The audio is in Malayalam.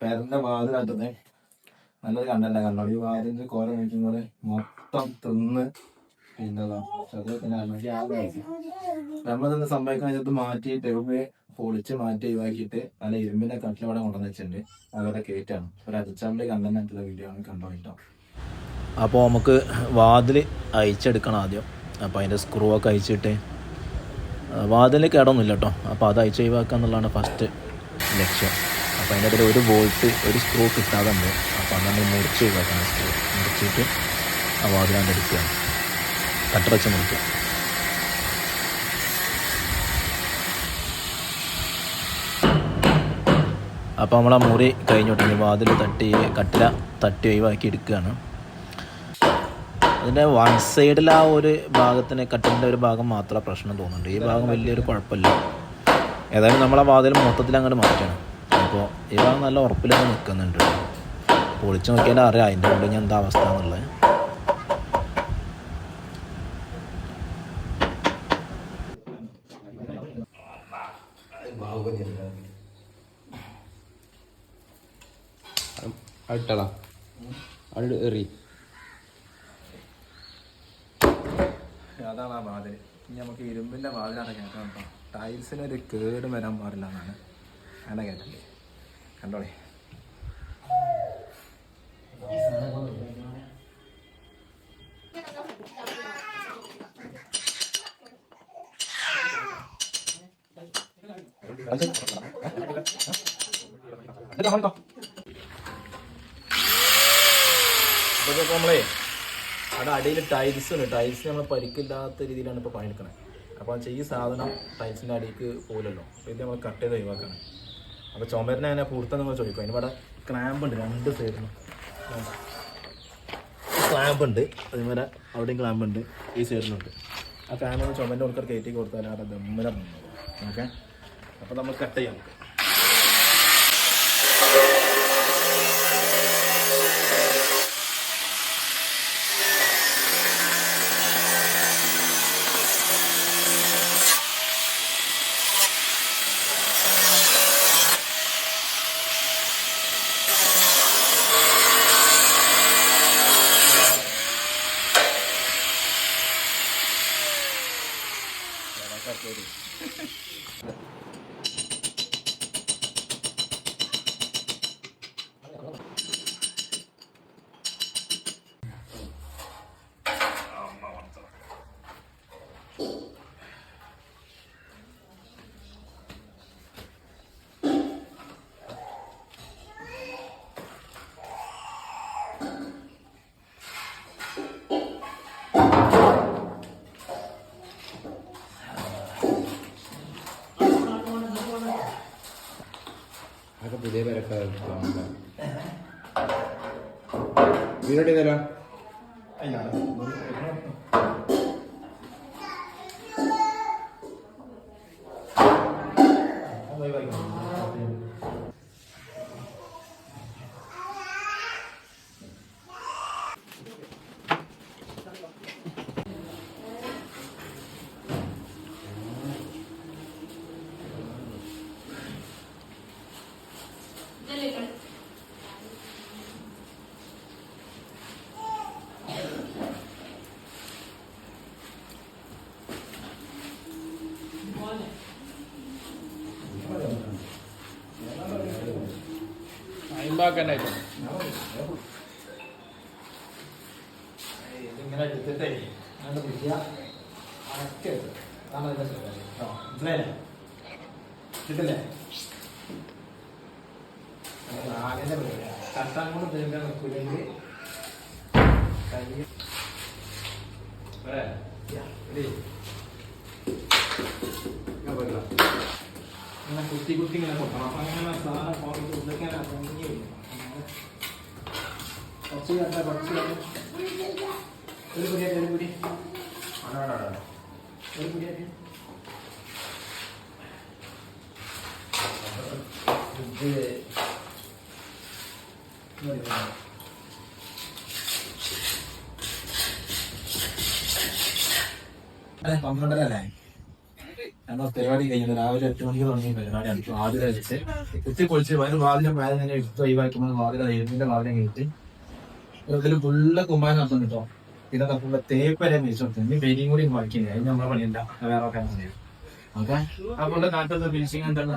പെരന്റെ വാതിലാട്ടത് നല്ലത് കണ്ടല്ല? കണ്ടോ ഈ വാതിലിന്റെ കോല നോക്കുന്നത് മൊത്തം തിന്ന് നമ്മളിന്ന് സംഭവിക്കാൻ ഇത് മാറ്റി ടെബ് പൊളിച്ച് മാറ്റി ഒഴിവാക്കിയിട്ട് നല്ല ഇരുമ്പിന്റെ കട്ടിലവിടെ കൊണ്ടുവന്ന് വെച്ചിട്ടുണ്ട്. അതവിടെ കയറ്റാണ്. ഒരു അച്ചമ്പളി കണ്ടന്റായിട്ടുള്ള വീഡിയോ ആണ് കണ്ടോ കേട്ടോ. അപ്പോൾ നമുക്ക് വാതിൽ അയച്ചെടുക്കണം ആദ്യം. അപ്പോൾ അതിന്റെ സ്ക്രൂ ഒക്കെ അയച്ചിട്ട് വാതിൽ കേടൊന്നുമില്ല കേട്ടോ. അപ്പോൾ അത് അയച്ച് ഒഴിവാക്കുക എന്നുള്ളതാണ് ഫസ്റ്റ് ലക്ഷ്യം. അപ്പോൾ അതിന്റെ അതിൽ ഒരു ബോൾട്ട് ഒരു സ്ക്രൂ കിട്ടാതെ ഉണ്ട് അപ്പോൾ അത് നമ്മൾ മുറിച്ച് ഒഴിവാക്കണം സ്ക്രൂ മുറിച്ചിട്ട് ആ വാതിലാണ്ട് എടുക്കുകയാണ്. വെച്ച് മുറിക്കുക. അപ്പോൾ നമ്മൾ ആ മുറി കഴിഞ്ഞോട്ടെ വാതിൽ തട്ടി കട്ടില തട്ടി ഒഴിവാക്കി എടുക്കുകയാണ്. അതിന്റെ വൺ സൈഡിൽ ആ ഒരു ഭാഗത്തിന് കട്ടിലിന്റെ ഒരു ഭാഗം മാത്രമേ പ്രശ്നം തോന്നുന്നുണ്ട് ഈ ഭാഗം വലിയൊരു കുഴപ്പമില്ല. ഏതായാലും നമ്മളെ വാതിൽ മൊത്തത്തിൽ അങ്ങോട്ട് മാറ്റണം. അപ്പോൾ ഇവ നല്ല ഉറപ്പിലൊക്കെ നിൽക്കുന്നുണ്ട് പൊളിച്ച് നോക്കിയാൽ അറിയാം അതിന്റെ ഉള്ളിൽ ഞാൻ എന്താ അവസ്ഥ എന്നുള്ളത്. അട്ടടാ അടു എറി. അതാണ് ആ വാതിൽ ഇനി നമുക്ക് ഇരുമ്പിന്റെ വാതിലാണ് കേട്ടോ. ടൈൽസിന് ഒരു കേട് വരാൻ പാടില്ല എന്നാണ്. അങ്ങനെ കേട്ടല്ലേ കണ്ടോളേ. ഇതൊക്കെ നമ്മളേ അവിടെ അടിയിൽ ടൈൽസ് ഉണ്ട്. ടൈൽസ് നമ്മൾ പരിക്കില്ലാത്ത രീതിയിലാണ് ഇപ്പോൾ പണിയെടുക്കുന്നത് അപ്പോൾ ഈ സാധനം ടൈൽസിന്റെ അടിയിലേക്ക് പോലല്ലോ അപ്പോൾ ഇത് നമ്മൾ കട്ട് ചെയ്ത് ഒഴിവാക്കണം. അപ്പോൾ ചുമരിനെ അങ്ങനെ പൂർത്ത നിങ്ങൾ ചോദിക്കും. അതിന് ഇവിടെ ക്ലാമ്പ് ഉണ്ട് രണ്ട് സൈഡിലും ക്ലാമ്പ് ഉണ്ട്. അതേപോലെ അവിടെയും ക്ലാമ്പ് ഉണ്ട് ഈ സൈഡിലുണ്ട് ആ ക്ലാമ്പ് ചുമരിന്റെ ഉൾക്കർ കയറ്റി കൊടുത്താൽ അവിടെ ദമ്മല ഓക്കെ? അപ്പോൾ നമ്മൾ കട്ട് ചെയ്യാം. നമുക്ക് 分かっており Thank you. അതൊക്കെ പുതിയ പേരൊക്കെ വീടോട്ട് ചെയ്താലോ കട്ടാൻ കൊണ്ട് തീർക്കാൻ വരെ. യാ, ready? ഞാൻ പോയില്ല. ഇങ്ങനെ കുത്തി കുത്തി ഇങ്ങനെ കൊട്ടണം അപ്പൊ അങ്ങനെ സാധനം പുറത്ത് ഉള്ളിക്കാൻ ഭംഗി കുറച്ച് കണ്ട കുറച്ച് കണ്ട. ഒരു പുതിയ ഒരു പുതിയ ഒരു പുതിയ ഇത്. പന്ത്രണ്ടര അല്ലേ? ഞങ്ങൾ പരിപാടി കഴിഞ്ഞത് രാവിലെ എട്ട് മണിക്ക് തുടങ്ങിയ പരിപാടിയാണ്. വാതില വെച്ച് കുത്തി പൊളിച്ച് വരും. വാതിലും മേലെ തന്നെ എടുത്ത് ഒഴിവാക്കുമ്പോൾ വാതില എഴുതിന്റെ വാതിലും കഴിഞ്ഞിട്ട് ഇതിൽ ഫുള്ള് കുമ്പാൻ നടത്തും കേട്ടോ. പിന്നെ തപ്പുള്ള തേപ്പര മേടിച്ചു കൊടുത്തു. ഇനി പെരിയും കൂടി വായിക്കുന്നത് അതിന് നമ്മളെ പണിയില്ല. വേറെ ഒക്കെ ഓക്കെ? അപ്പോൾ നാട്ടിലത്തെ ഫിനിഷിങ് എന്താണ്?